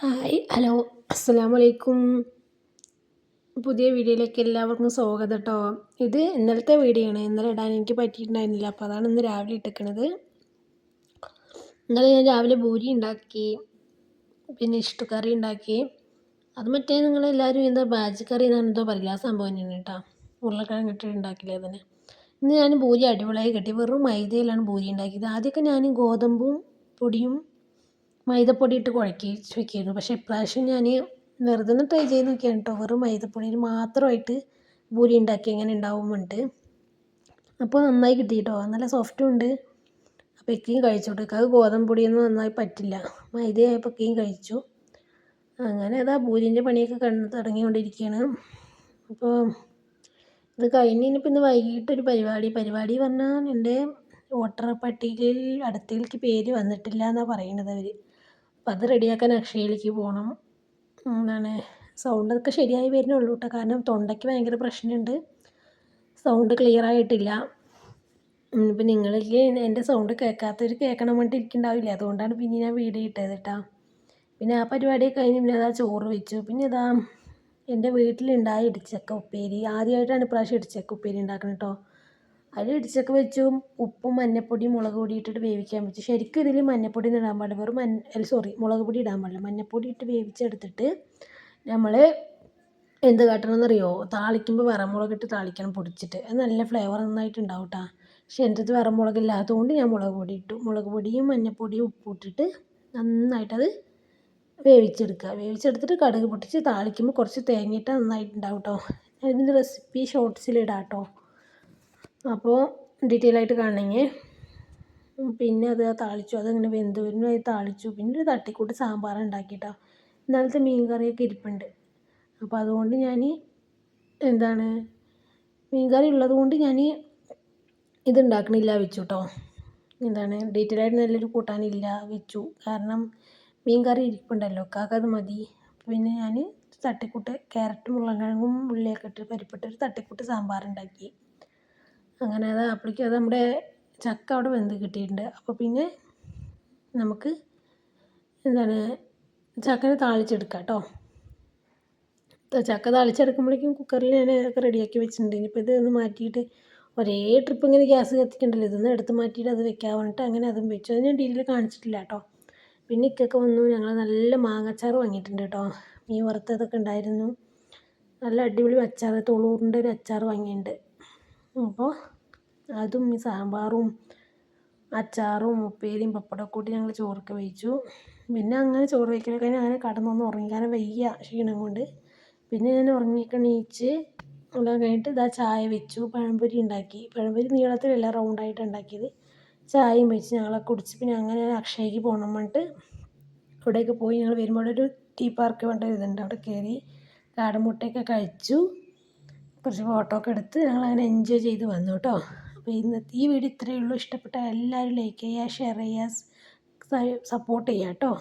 Hi hello അസ്സാം വലൈക്കും പുതിയ വീഡിയോയിലേക്ക് എല്ലാവർക്കും സ്വാഗതം കേട്ടോ ഇത് ഇന്നലത്തെ വീഡിയോ ആണ് ഇന്നലെ ഇടാൻ എനിക്ക് പറ്റിയിട്ടുണ്ടായിരുന്നില്ല അപ്പോൾ അതാണ് ഇന്ന് രാവിലെ ഇട്ടിക്കണത്. ഇന്നലെ ഞാൻ രാവിലെ ഭൂരി ഉണ്ടാക്കി പിന്നെ ഇഷ്ടക്കറി ഉണ്ടാക്കി. അത് മറ്റേ നിങ്ങളെല്ലാവരും എന്താ ബാജി കറി എന്നാണ് എന്തോ പറയില്ല ആ സംഭവം തന്നെയാണ് കേട്ടോ. ഉരുളക്കിഴങ്ങ് ഇട്ടിട്ട് ഉണ്ടാക്കില്ലേ തന്നെ ഇന്ന് ഞാൻ ഭൂരി അടിപൊളിയായി കെട്ടി. വെറും മൈദയിലാണ് ഭൂരി ഉണ്ടാക്കിയത്. ആദ്യമൊക്കെ ഞാൻ ഗോതമ്പും പൊടിയും മൈദപ്പൊടി ഇട്ട് കുഴക്കി വെക്കുമായിരുന്നു പക്ഷേ ഇപ്രാവശ്യം ഞാൻ വെറുതെ ഒന്ന് ട്രൈ ചെയ്ത് നോക്കിയാണ് കേട്ടോ വെറും മൈദപ്പൊടിയിൽ മാത്രമായിട്ട് പൂരി ഉണ്ടാക്കി എങ്ങനെ ഉണ്ടാവും പറഞ്ഞിട്ട് അപ്പോൾ നന്നായി കിട്ടി കേട്ടോ നല്ല സോഫ്റ്റും ഉണ്ട്. അപ്പോൾ ഇക്കയും കഴിച്ചു. അത് ഗോതമ്പ് പൊടിയൊന്നും നന്നായി പറ്റില്ല. മൈദയായപ്പോൾ ഇക്കയും കഴിച്ചു. അങ്ങനെ അതാ പൂരിന്റെ പണിയൊക്കെ കണ്ട് തുടങ്ങിക്കൊണ്ടിരിക്കുകയാണ്. അപ്പോൾ ഇത് കഴിഞ്ഞ് ഇനിയിപ്പോൾ ഇന്ന് വൈകിട്ടൊരു പരിപാടി. പരിപാടി പറഞ്ഞാൽ എന്റെ വോട്ടർ പട്ടികയിൽ അടുത്തേക്ക് പേര് വന്നിട്ടില്ല എന്നാണ് പറയണത് അവർ. അപ്പം അത് റെഡിയാക്കാൻ അക്ഷയയിലേക്ക് പോകണം എന്താണ്? സൗണ്ടൊക്കെ ശരിയായി വരുന്നുള്ളൂ കേട്ടോ കാരണം തൊണ്ടയ്ക്ക് ഭയങ്കര പ്രശ്നമുണ്ട് സൗണ്ട് ക്ലിയർ ആയിട്ടില്ല. ഇപ്പം നിങ്ങൾക്ക് എന്റെ സൗണ്ട് കേൾക്കാത്തവർ കേൾക്കണം വേണ്ടി ഇരിക്കുന്നുണ്ടാവില്ല അതുകൊണ്ടാണ് പിന്നെ ഞാൻ വീഡിയോ ഇട്ടത് കേട്ടോ പിന്നെ ആ പരിപാടിയൊക്കെ കഴിഞ്ഞ് പിന്നെ അതാ ചോറ് വെച്ചു. പിന്നെ ഇതാ എന്റെ വീട്ടിലുണ്ടായ ഇടിച്ചക്ക ഉപ്പേരി. ആദ്യമായിട്ടാണ് ഇപ്രാവശ്യം ഇടിച്ചക്ക ഉപ്പേരി ഉണ്ടാക്കുന്നത് കേട്ടോ അതിൽ ഇടിച്ചൊക്കെ വെച്ചു ഉപ്പും മഞ്ഞൾപ്പൊടിയും മുളക് പൊടി ഇട്ടിട്ട് വേവിക്കാൻ വെച്ചു. ശരിക്കും ഇതിൽ മഞ്ഞൾപ്പൊടി ഒന്നും ഇടാൻ പാടില്ല. വെറും മഞ്ഞ സോറി മുളക് പൊടി ഇടാൻ പാടില്ല. മഞ്ഞൾപ്പൊടി ഇട്ട് വേവിച്ചെടുത്തിട്ട് നമ്മൾ എന്ത് കാട്ടണം എന്നറിയോ താളിക്കുമ്പോൾ വറമുളക് ഇട്ട് താളിക്കണം പൊടിച്ചിട്ട്. അത് നല്ല ഫ്ലേവർ നന്നായിട്ട് ഉണ്ടാവും കേട്ടോ പക്ഷെ എന്റെ അടുത്ത് വറമുളക് ഇല്ലാത്തതുകൊണ്ട് ഞാൻ മുളക് പൊടി ഇട്ടു. മുളക് പൊടിയും മഞ്ഞൾപ്പൊടിയും ഉപ്പും ഇട്ടിട്ട് നന്നായിട്ടത് വേവിച്ചെടുക്കുക. വേവിച്ചെടുത്തിട്ട് കടുക് പൊട്ടിച്ച് താളിക്കുമ്പോൾ കുറച്ച് തേങ്ങയിട്ട് നന്നായിട്ടുണ്ടാവും കേട്ടോ ഇതിന്റെ റെസിപ്പി ഷോർട്ട്സിലിടാം കേട്ടോ അപ്പോൾ ഡീറ്റെയിൽ ആയിട്ട് കാണണമെങ്കിൽ പിന്നെ അത് താളിച്ചു. അതങ്ങനെ വെന്ത് വരുമ്പോൾ അത് താളിച്ചു. പിന്നെ ഒരു തട്ടിക്കൂട്ട് സാമ്പാർ ഉണ്ടാക്കിയിട്ടോ ഇന്നലത്തെ മീൻ കറിയൊക്കെ ഇരിപ്പുണ്ട്. അപ്പോൾ അതുകൊണ്ട് ഞാൻ എന്താണ് മീൻ കറി ഉള്ളത് കൊണ്ട് ഞാൻ ഇത് ഉണ്ടാക്കണില്ല വെച്ചു കേട്ടോ എന്താണ് ഡീറ്റെയിൽ ആയിട്ട് നല്ലൊരു കൂട്ടാനില്ല വെച്ചു. കാരണം മീൻ കറി ഇരിപ്പുണ്ടല്ലോ. കാക്കത് മതി. പിന്നെ ഞാൻ തട്ടിക്കൂട്ട് ക്യാരറ്റും ഉരുളക്കിഴങ്ങും ഉള്ളിയൊക്കെ ഇട്ട് പരിപ്പിട്ട് ഒരു തട്ടിക്കൂട്ട് സാമ്പാർ ഉണ്ടാക്കി. അങ്ങനെ അത് അപ്പോഴേക്കും അത് നമ്മുടെ ചക്ക അവിടെ വെന്ത് കിട്ടിയിട്ടുണ്ട്. അപ്പോൾ പിന്നെ നമുക്ക് എന്താണ് ചക്കനെ താളിച്ചെടുക്കാം കേട്ടോ. ചക്ക താളിച്ചെടുക്കുമ്പോഴേക്കും കുക്കറിൽ ഞാൻ ഒക്കെ റെഡിയാക്കി വെച്ചിട്ടുണ്ട്. ഇനിയിപ്പോൾ ഇത് ഒന്ന് മാറ്റിയിട്ട് ഒരേ ട്രിപ്പ് ഇങ്ങനെ ഗ്യാസ് കത്തിക്കണ്ടല്ലോ. ഇതൊന്ന് എടുത്ത് മാറ്റിയിട്ട് അത് വെക്കാൻ വേണ്ടിയിട്ട് അങ്ങനെ അതും വെച്ചു. അത് ഞാൻ ഡീലിൽ കാണിച്ചിട്ടില്ല കേട്ടോ. പിന്നെ ഇക്കൊക്കെ വന്നു. ഞങ്ങൾ നല്ല മാങ്ങാച്ചാർ വാങ്ങിയിട്ടുണ്ട് കേട്ടോ. മീൻ വറുത്തതൊക്കെ ഉണ്ടായിരുന്നു. നല്ല അടിപൊളി അച്ചാർ തൊളൂറിന്റെ ഒരു അച്ചാർ വാങ്ങിയിട്ടുണ്ട്. അപ്പോൾ അതും ഈ സാമ്പാറും അച്ചാറും ഉപ്പേരിയും പപ്പടമൊക്കെ കൂട്ടി ഞങ്ങൾ ചോറൊക്കെ കഴിച്ചു പിന്നെ അങ്ങനെ ചോറ് കഴിക്കലൊക്കെ കഴിഞ്ഞ് അങ്ങനെ കിടന്നൊന്ന് ഉറങ്ങി കാരണം വയ്യ ക്ഷീണം കൊണ്ട്. പിന്നെ ഞാൻ ഉറങ്ങിയൊക്കെ എണീച്ച് എല്ലാം കഴിഞ്ഞിട്ട് ഇതാ ചായ വെച്ചു. പഴംപൊരി ഉണ്ടാക്കി. പഴംപൊരി നീളത്തിലല്ല റൗണ്ടായിട്ട് ഉണ്ടാക്കിയത്. ചായയും വെച്ച് ഞങ്ങളെ കുടിച്ച് പിന്നെ അങ്ങനെ അക്ഷയക്ക് പോകണം പറഞ്ഞിട്ട് അവിടെയൊക്കെ പോയി. ഞങ്ങൾ വരുമ്പോൾ ഒരു ടീ പാർക്ക് പറഞ്ഞിട്ട് ഇതുണ്ട് അവിടെ കയറി കാടമുട്ടയൊക്കെ കഴിച്ചു. കുറച്ച് ഫോട്ടോ ഒക്കെ എടുത്ത് ഞങ്ങൾ അങ്ങനെ എൻജോയ് ചെയ്ത് വന്നു കേട്ടോ അപ്പോൾ ഇന്നത്തെ ഈ വീഡിയോ ഇത്രയേ ഉള്ളൂ. ഇഷ്ടപ്പെട്ട എല്ലാവരും ലൈക്ക് ചെയ്യുക ഷെയർ ചെയ്യുക സപ്പോർട്ട് ചെയ്യുക കേട്ടോ